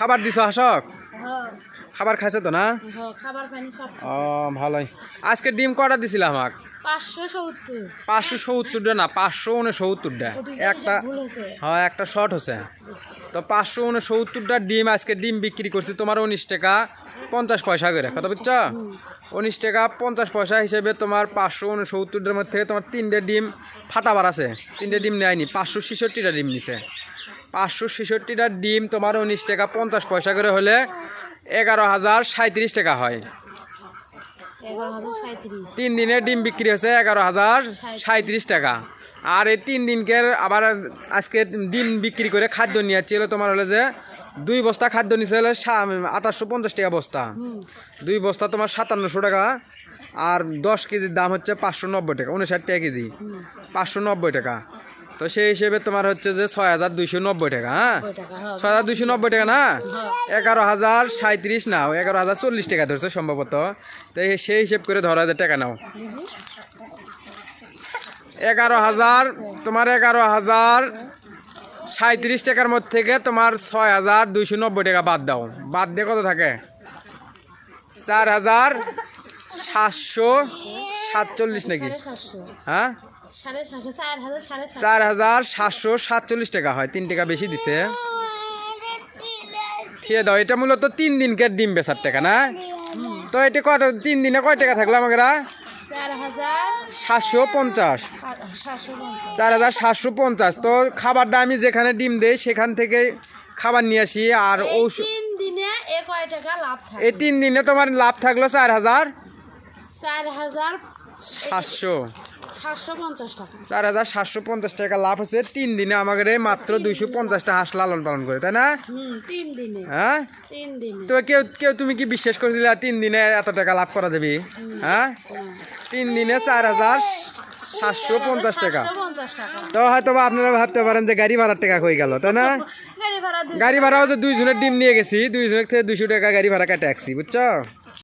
খাবার দিছ হাসক হ্যাঁ। খাবার খাইছে তো না? হ্যাঁ ও ভালোই। আজকে ডিম কটা দিছিল আমাক? পাঁচশো সত্তর। সত্তরটা না পাঁচশো উনসত্তরটা একটা হ্যাঁ একটা শর্ট হচ্ছে তো পাঁচশো উনসত্তরটা ডিম আজকে ডিম বিক্রি করছি তোমার উনিশ টাকা পঞ্চাশ পয়সা করে কথা বুঝছ? উনিশ টাকা পঞ্চাশ পয়সা হিসেবে তোমার পাঁচশো উনসত্তরটার মধ্যে তোমার তিনটে ডিম ফাটাবার আছে। তিনটে ডিম নেয়নি পাঁচশো ছেষট্টিটা ডিম নিছে। পাঁচশো ছেষট্টিটা ডিম তোমার উনিশ টাকা পঞ্চাশ পয়সা করে হলে এগারো হাজার সাঁত্রিশ টাকা হয়। তিন দিনের ডিম বিক্রি হচ্ছে এগারো হাজার সাঁত্রিশ টাকা। আর এই তিন দিনকে আবার আজকে ডিম বিক্রি করে খাদ্য নিয়ে যাচ্ছিল তোমার হলে যে দুই বস্তা খাদ্য নিচ্ছে হলে আঠাশশো পঞ্চাশ টাকা বস্তা। দুই বস্তা তোমার সাতান্নশো টাকা আর দশ কেজির দাম হচ্ছে পাঁচশো নব্বই টাকা উনষাট টাকা কেজি। পাঁচশো নব্বই টাকা। তো সেই হিসেবে তোমার হচ্ছে যে ছয় হাজার দুইশো নব্বই টাকা হ্যাঁ? হ্যাঁ। ছয় হাজার দুইশো নব্বই টাকা না? হ্যাঁ। এগারো হাজার সাঁত্রিশ নাও এগারো হাজার চল্লিশ টাকা ধরছে সম্ভবত। তো সেই হিসেব করে ধরো হাজার টাকা নাও। এগারো হাজার তোমার এগারো হাজার সাঁত্রিশ টাকার মধ্যে থেকে তোমার ছয় হাজার দুইশো নব্বই টাকা বাদ দাও। বাদ দিয়ে কত থাকে? চার হাজার সাতশো সাতচল্লিশ নাকি? হ্যাঁ? চার হাজার সাতশো। সাতচল্লিশ টাকা হয় তিন টাকা বেশি দিছে। ঠিক দাও এটা মূলত তিন দিনকার ডিম বেচার টাকা না? তো এটা কত তিন দিনে কয় টাকা থাকল আমাকে সাতশো পঞ্চাশ। চার হাজার সাতশো পঞ্চাশ। তো খাবারটা আমি যেখানে ডিম দেই সেখান থেকে খাবার নিয়ে আসি আর ঔষধ এই তিন দিনে তোমার লাভ থাকল চার হাজার চার হাজার সাতশো। চার হাজার সাতশো পঞ্চাশ টাকা লাভ হচ্ছে। তিন দিনে আমাদের মাত্র দুইশো পঞ্চাশটা হাঁস লালন পালন করে তাই না? হ্যাঁ? তো কেউ কেউ তুমি কি বিশ্বাস করেছিলে তিন দিনে এত টাকা লাভ করা যাবে হ্যাঁ? তিন দিনে চার হাজার সাতশো পঞ্চাশ টাকা। তো হয়তো আপনারা ভাবতে পারেন যে গাড়ি ভাড়ার টাকা হয়ে গেল তাই না? গাড়ি ভাড়াও যে দুইজনের ডিম নিয়ে গেছি দুইজনের থেকে দুইশো টাকা গাড়ি ভাড়া কাটে আসছি বুঝছ?